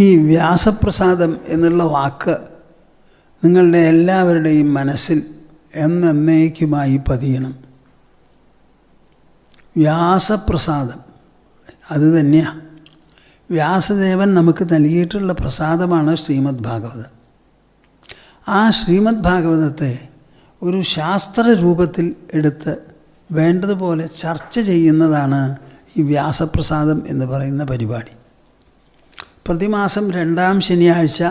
ഈ വ്യാസപ്രസാദം എന്നുള്ള വാക്ക് നിങ്ങളുടെ എല്ലാവരുടെയും മനസ്സിൽ എന്നേക്കുമായി പതിയണം. വ്യാസപ്രസാദം അത് തന്നെയാണ് വ്യാസദേവൻ നമുക്ക് നൽകിയിട്ടുള്ള പ്രസാദമാണ് ശ്രീമദ് ഭാഗവതം. ആ ശ്രീമദ് ഭാഗവതത്തെ ഒരു ശാസ്ത്ര രൂപത്തിൽ എടുത്ത് വേണ്ടതുപോലെ ചർച്ച ചെയ്യുന്നതാണ് ഈ വ്യാസപ്രസാദം എന്ന് പറയുന്ന പരിപാടി. പ്രതിമാസം രണ്ടാം ശനിയാഴ്ച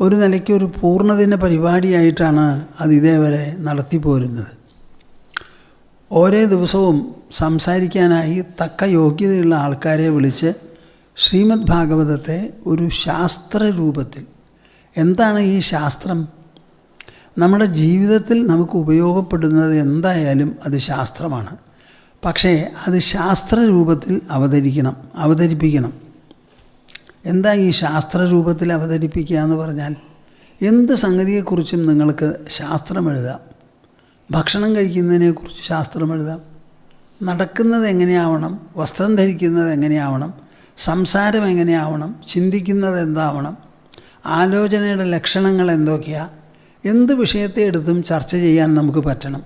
ഒരു നിലയ്ക്ക് ഒരു പൂർണദിന പരിപാടിയായിട്ടാണ് അത് ഇതേവരെ നടത്തിപ്പോരുന്നത് ഓരോ ദിവസവും സംസാരിക്കാനായി തക്ക യോഗ്യതയുള്ള ആൾക്കാരെ വിളിച്ച് ശ്രീമദ് ഭാഗവതത്തെ ഒരു ശാസ്ത്രരൂപത്തിൽ എന്താണ് ഈ ശാസ്ത്രം? നമ്മുടെ ജീവിതത്തിൽ നമുക്ക് ഉപയോഗപ്പെടുന്നത് എന്തായാലും അത് ശാസ്ത്രമാണ്. പക്ഷേ അത് ശാസ്ത്രരൂപത്തിൽ അവതരിക്കണം അവതരിപ്പിക്കണം. എന്താ ഈ ശാസ്ത്ര രൂപത്തിൽ അവതരിപ്പിക്കുക എന്ന് പറഞ്ഞാൽ എന്ത് സംഗതിയെക്കുറിച്ചും നിങ്ങൾക്ക് ശാസ്ത്രം എഴുതാം. ഭക്ഷണം കഴിക്കുന്നതിനെക്കുറിച്ച് ശാസ്ത്രം എഴുതാം. നടക്കുന്നത് എങ്ങനെയാവണം? വസ്ത്രം ധരിക്കുന്നത് എങ്ങനെയാവണം? സംസാരം എങ്ങനെയാവണം? ചിന്തിക്കുന്നത് എന്താവണം? ആലോചനയുടെ ലക്ഷണങ്ങൾ എന്തൊക്കെയാ? എന്ത് വിഷയത്തെ എടുത്തും ചർച്ച ചെയ്യാൻ നമുക്ക് പറ്റണം.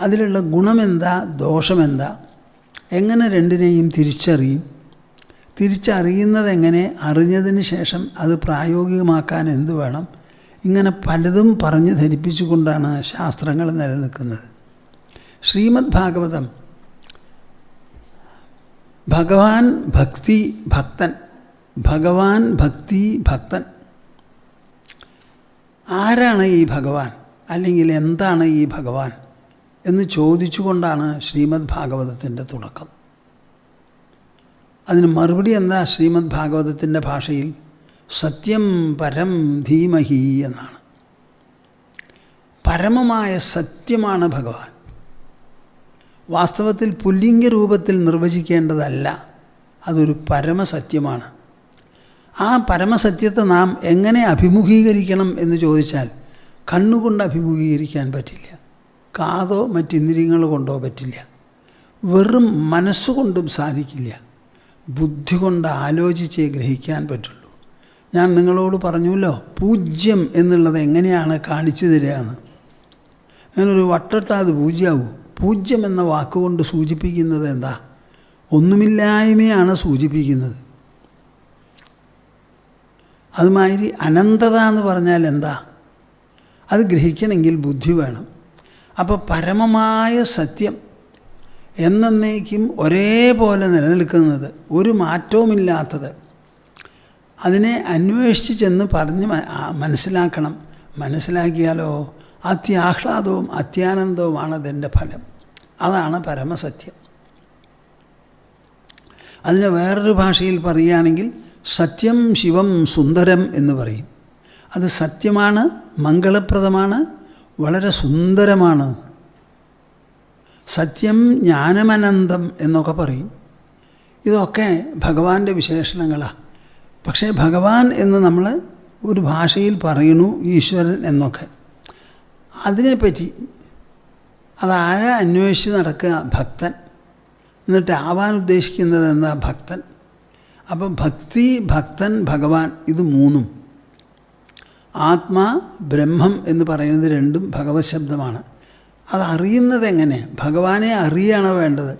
അതിലുള്ള ഗുണമെന്താ ദോഷമെന്താ എങ്ങനെ രണ്ടിനെയും തിരിച്ചറിയും? തിരിച്ചറിയുന്നത് എങ്ങനെ അറിഞ്ഞതിന് ശേഷം അത് പ്രായോഗികമാക്കാൻ എന്തു വേണം? ഇങ്ങനെ പലതും പറഞ്ഞ് ധരിപ്പിച്ചുകൊണ്ടാണ് ശാസ്ത്രങ്ങൾ നിലനിൽക്കുന്നത്. ശ്രീമദ് ഭാഗവതം ഭഗവാൻ ഭക്തി ഭക്തൻ ഭഗവാൻ ഭക്തി ഭക്തൻ. ആരാണ് ഈ ഭഗവാൻ? അല്ലെങ്കിൽ എന്താണ് ഈ ഭഗവാൻ? എന്ന് ചോദിച്ചുകൊണ്ടാണ് ശ്രീമദ് ഭാഗവതത്തിന്റെ തുടക്കം. അതിന് മറുപടി എന്താ ശ്രീമദ് ഭാഗവതത്തിന്റെ ഭാഷയിൽ? സത്യം പരം ധീമഹി എന്നാണ്. പരമമായ സത്യമാണ് ഭഗവാൻ. വാസ്തവത്തിൽ പുല്ലിംഗ രൂപത്തിൽ നിർവചിക്കേണ്ടതല്ല. അതൊരു പരമസത്യമാണ്. ആ പരമസത്യത്തെ നാം എങ്ങനെ അഭിമുഖീകരിക്കണം എന്ന് ചോദിച്ചാൽ കണ്ണുകൊണ്ട് അഭിമുഖീകരിക്കാൻ പറ്റില്ല. കാതോ മറ്റിന്ദ്രിയങ്ങൾ കൊണ്ടോ പറ്റില്ല. വെറും മനസ്സുകൊണ്ടും സാധിക്കില്ല. ബുദ്ധി കൊണ്ട് ആലോചിച്ചേ ഗ്രഹിക്കാൻ പറ്റുള്ളൂ. ഞാൻ നിങ്ങളോട് പറഞ്ഞല്ലോ പൂജ്യം എന്നുള്ളത് എങ്ങനെയാണ് കാണിച്ചു തരിക എന്ന് അങ്ങനൊരു വട്ടട്ടാ അത് പൂജ്യമാവും പൂജ്യം എന്ന വാക്കുകൊണ്ട് സൂചിപ്പിക്കുന്നത് എന്താ? ഒന്നുമില്ലായ്മയാണ് സൂചിപ്പിക്കുന്നത്. അതുമാതിരി അനന്തത എന്ന് പറഞ്ഞാൽ എന്താ? അത് ഗ്രഹിക്കണമെങ്കിൽ ബുദ്ധി വേണം. അപ്പോൾ പരമമായ സത്യം എന്നേക്കും ഒരേപോലെ നിലനിൽക്കുന്നത് ഒരു മാറ്റവുമില്ലാത്തത്. അതിനെ അന്വേഷിച്ച് ചെന്ന് പറഞ്ഞ് മനസ്സിലാക്കണം. മനസ്സിലാക്കിയാലോ അത്യാഹ്ലാദവും അത്യാനന്ദവുമാണ് അതിന്റെ ഫലം. അതാണ് പരമസത്യം. അതിനെ വേറൊരു ഭാഷയിൽ പറയുകയാണെങ്കിൽ സത്യം ശിവം സുന്ദരം എന്ന് പറയും. അത് സത്യമാണ് മംഗളപ്രദമാണ് വളരെ സുന്ദരമാണ്. സത്യം ജ്ഞാനമനന്തം എന്നൊക്കെ പറയും. ഇതൊക്കെ ഭഗവാന്റെ വിശേഷണങ്ങളാണ് പക്ഷേ ഭഗവാൻ എന്ന് നമ്മൾ ഒരു ഭാഷയിൽ പറയുന്നു ഈശ്വരൻ എന്നൊക്കെ. അതിനെപ്പറ്റി അതാരാ അന്വേഷിച്ച് നടക്കുക? ഭക്തൻ. എന്നിട്ട് ആവാൻ ഉദ്ദേശിക്കുന്നത് എന്താ? ഭക്തൻ. അപ്പം ഭക്തി ഭക്തൻ ഭഗവാൻ ഇത് മൂന്നും. ആത്മാ ബ്രഹ്മം എന്ന് പറയുന്നത് രണ്ടും ഭഗവത് ശബ്ദമാണ്. അത് അറിയുന്നത് എങ്ങനെ ഭഗവാനെ അറിയാണ് വേണ്ടത്.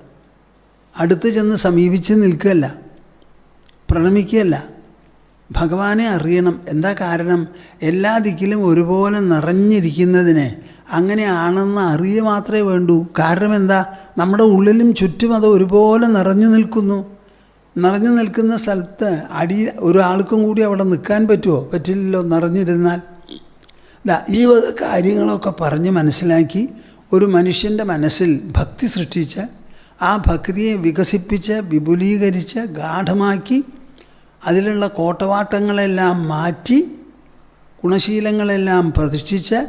അടുത്ത് ചെന്ന് സമീപിച്ച് നിൽക്കുകയല്ല. പ്രണമിക്കുകയല്ല. ഭഗവാനെ അറിയണം. എന്താ കാരണം? എല്ലാ ദിക്കിലും ഒരുപോലെ നിറഞ്ഞിരിക്കുന്നതിനെ അങ്ങനെയാണെന്ന് അറിയ മാത്രമേ വേണ്ടൂ. കാരണം എന്താ? നമ്മുടെ ഉള്ളിലും ചുറ്റും അത് ഒരുപോലെ നിറഞ്ഞു നിൽക്കുന്നു. നിറഞ്ഞു നിൽക്കുന്ന സ്ഥലത്ത് അടി ഒരാൾക്കും കൂടി അവിടെ നിൽക്കാൻ പറ്റുമോ? പറ്റില്ലല്ലോ നിറഞ്ഞിരുന്നാൽ. ഈ കാര്യങ്ങളൊക്കെ പറഞ്ഞ് മനസ്സിലാക്കി ഒരു മനുഷ്യന്റെ മനസ്സിൽ ഭക്തി സൃഷ്ടിച്ച് ആ ഭക്തിയെ വികസിപ്പിച്ച് വിപുലീകരിച്ച് ഗാഠമാക്കി അതിലുള്ള കോട്ടവാട്ടങ്ങളെല്ലാം മാറ്റി ഗുണശീലങ്ങളെല്ലാം പ്രതിഷ്ഠിച്ച്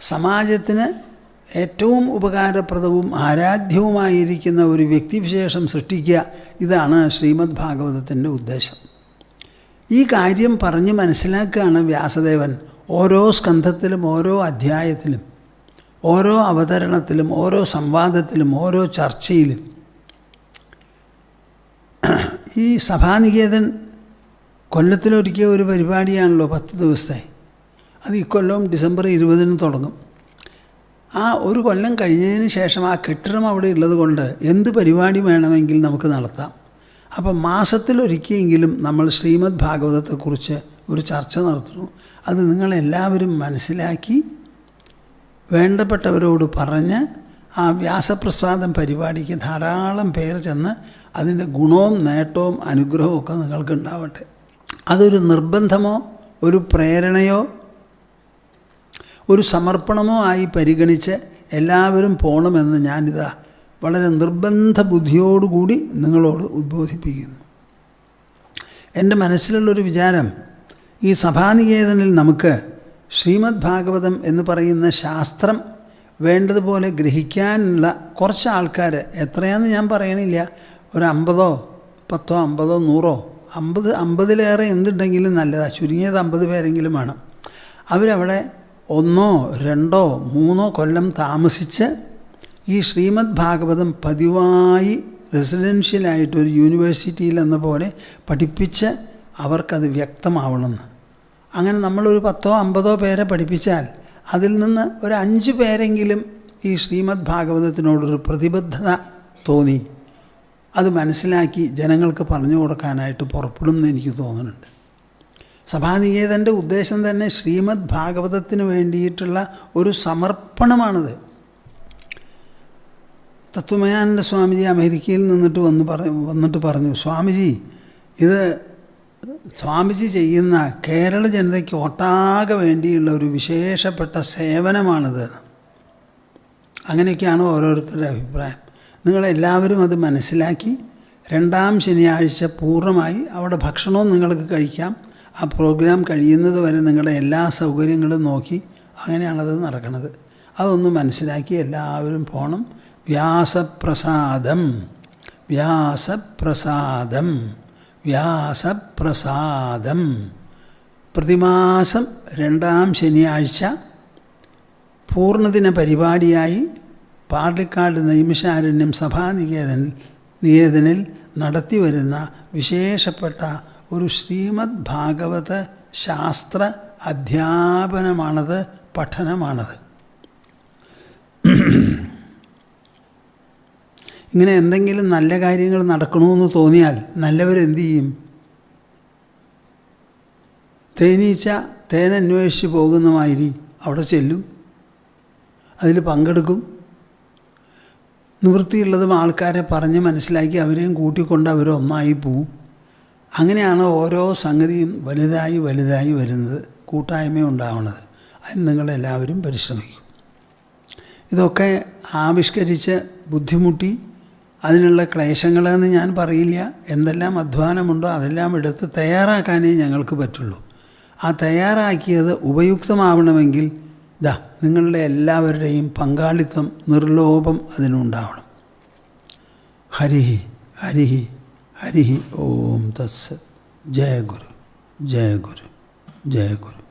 സമാജത്തിന് ഏറ്റവും ഉപകാരപ്രദവും ആരാധ്യവുമായിരിക്കുന്ന ഒരു വ്യക്തിവിശേഷം സൃഷ്ടിക്കുക ഇതാണ് ശ്രീമദ് ഭാഗവതത്തിന്റെ ഉദ്ദേശം. ഈ കാര്യം പറഞ്ഞ് മനസ്സിലാക്കുകയാണ് വ്യാസദേവൻ. ഓരോ സ്കന്ധത്തിലും ഓരോ അധ്യായത്തിലും ഓരോ അവതരണത്തിലും ഓരോ സംവാദത്തിലും ഓരോ ചർച്ചയിലും. ഈ സഭാനികേതൻ കൊല്ലത്തിലൊരിക്കൽ ഒരു പരിപാടിയാണല്ലോ പത്ത് ദിവസത്തെ. അത് ഇക്കൊല്ലം ഡിസംബർ ഇരുപതിന് തുടങ്ങും. ആ ഒരു കൊല്ലം കഴിഞ്ഞതിന് ശേഷം ആ കെട്ടിടം അവിടെ ഉള്ളത് കൊണ്ട് എന്ത് പരിപാടി വേണമെങ്കിൽ നമുക്ക് നടത്താം. അപ്പം മാസത്തിലൊരിക്കലെങ്കിലും നമ്മൾ ശ്രീമദ് ഭാഗവതത്തെക്കുറിച്ച് ഒരു ചർച്ച നടത്തുന്നു. അത് നിങ്ങളെല്ലാവരും മനസ്സിലാക്കി വേണ്ടപ്പെട്ടവരോട് പറഞ്ഞ് ആ വ്യാസപ്രസാദം പരിപാടിക്ക് ധാരാളം പേർ ചെന്ന് അതിന്റെ ഗുണവും നേട്ടവും അനുഗ്രഹവും ഒക്കെ നിങ്ങൾക്ക് ഉണ്ടാവട്ടെ അതൊരു നിർബന്ധമോ ഒരു പ്രേരണയോ ഒരു സമർപ്പണമോ ആയി പരിഗണിച്ച് എല്ലാവരും പോകണമെന്ന് ഞാനിതാ വളരെ നിർബന്ധ ബുദ്ധിയോടുകൂടി നിങ്ങളോട് ഉദ്ബോധിപ്പിക്കുന്നു. എന്റെ മനസ്സിലുള്ളൊരു വിചാരം ഈ സഭാനികേതനിൽ നമുക്ക് ശ്രീമദ് ഭാഗവതം എന്ന് പറയുന്ന ശാസ്ത്രം വേണ്ടതുപോലെ ഗ്രഹിക്കാനുള്ള കുറച്ച് ആൾക്കാർ എത്രയാന്ന് ഞാൻ പറയണില്ല. ഒരു അമ്പതോ പത്തോ അമ്പതോ നൂറോ അമ്പത് അമ്പതിലേറെ എന്തുണ്ടെങ്കിലും നല്ലതാണ് ചുരുങ്ങിയത് അമ്പത് പേരെങ്കിലും വേണം. അവരവിടെ ഒന്നോ രണ്ടോ മൂന്നോ കൊല്ലം താമസിച്ച് ഈ ശ്രീമദ് ഭാഗവതം പതിവായി റെസിഡൻഷ്യലായിട്ട് ഒരു യൂണിവേഴ്സിറ്റിയിൽ എന്ന പോലെ പഠിപ്പിച്ച് അവർക്കത് വ്യക്തമാവണമെന്ന്. അങ്ങനെ നമ്മളൊരു പത്തോ അമ്പതോ പേരെ പഠിപ്പിച്ചാൽ അതിൽ നിന്ന് ഒരു അഞ്ച് പേരെങ്കിലും ഈ ശ്രീമദ് ഭാഗവതത്തിനോടൊരു പ്രതിബദ്ധത തോന്നി. അത് മനസ്സിലാക്കി ജനങ്ങൾക്ക് പറഞ്ഞു കൊടുക്കാനായിട്ട് പുറപ്പെടുമെന്ന് എനിക്ക് തോന്നുന്നുണ്ട്. സഭാനികേതന്റെ ഉദ്ദേശം തന്നെ ശ്രീമദ് ഭാഗവതത്തിന് വേണ്ടിയിട്ടുള്ള ഒരു സമർപ്പണമാണത്. തത്വമയാനന്ദ സ്വാമിജി അമേരിക്കയിൽ നിന്നിട്ട് വന്ന് പറഞ്ഞു വന്നിട്ട് പറഞ്ഞു സ്വാമിജി ഇത് സ്വാമിജി ചെയ്യുന്ന കേരള ജനതയ്ക്ക് ഒട്ടാകെ വേണ്ടിയുള്ള ഒരു വിശേഷപ്പെട്ട സേവനമാണിത്. അങ്ങനെയൊക്കെയാണ് ഓരോരുത്തരുടെ അഭിപ്രായം. നിങ്ങളെല്ലാവരും അത് മനസ്സിലാക്കി രണ്ടാം ശനിയാഴ്ച പൂർണമായി അവിടെ ഭക്ഷണവും നിങ്ങൾക്ക് കഴിക്കാം. ആ പ്രോഗ്രാം കഴിയുന്നത് വരെ നിങ്ങളുടെ എല്ലാ സൗകര്യങ്ങളും നോക്കി അങ്ങനെയാണത് നടക്കുന്നത് അതൊന്ന് മനസ്സിലാക്കി എല്ലാവരും പോകണം വ്യാസപ്രസാദം. വ്യാസപ്രസാദം. വ്യാസപ്രസാദം. പ്രതിമാസം രണ്ടാം ശനിയാഴ്ച പൂർണദിന പരിപാടിയായി പാർലിക്കാട് നൈമിഷാരണ്യം സഭാനികേതൻ നികേതനിൽ നടത്തി വരുന്ന വിശേഷപ്പെട്ട ഒരു ശ്രീമദ് ഭാഗവത ശാസ്ത്ര അധ്യാപനമാണത് പഠനമാണത്. ഇങ്ങനെ എന്തെങ്കിലും നല്ല കാര്യങ്ങൾ നടക്കണമെന്ന് തോന്നിയാൽ നല്ലവരെന്ത് ചെയ്യും തേനീച്ച തേനന്വേഷിച്ച് പോകുന്ന മാതിരി അവിടെ ചെല്ലും. അതിൽ പങ്കെടുക്കും. നിവൃത്തിയുള്ളതും ആൾക്കാരെ പറഞ്ഞ് മനസ്സിലാക്കി അവരെയും കൂട്ടിക്കൊണ്ട് അവർ ഒന്നായി പോവും. അങ്ങനെയാണ് ഓരോ സംഗതിയും വലുതായി വലുതായി വരുന്നത് കൂട്ടായ്മ ഉണ്ടാവുന്നത്. അതിന് നിങ്ങളെല്ലാവരും പരിശ്രമിക്കും. ഇതൊക്കെ ആവിഷ്കരിച്ച് ബുദ്ധിമുട്ടി അതിനുള്ള ക്ലേശങ്ങളെന്ന് ഞാൻ പറയില്ല. എന്തെല്ലാം അധ്വാനമുണ്ടോ അതെല്ലാം എടുത്ത് തയ്യാറാക്കാനേ ഞങ്ങൾക്ക് പറ്റുള്ളൂ. ആ തയ്യാറാക്കിയത് ഉപയുക്തമാവണമെങ്കിൽ ദാ നിങ്ങളുടെ എല്ലാവരുടെയും പങ്കാളിത്തം നിർലോഭം അതിനുണ്ടാവണം. ഹരിഹി ഹരിഹി ഹരിഹി ഓം തസ് ജയ ഗുരു ജയ ഗുരു ജയ ഗുരു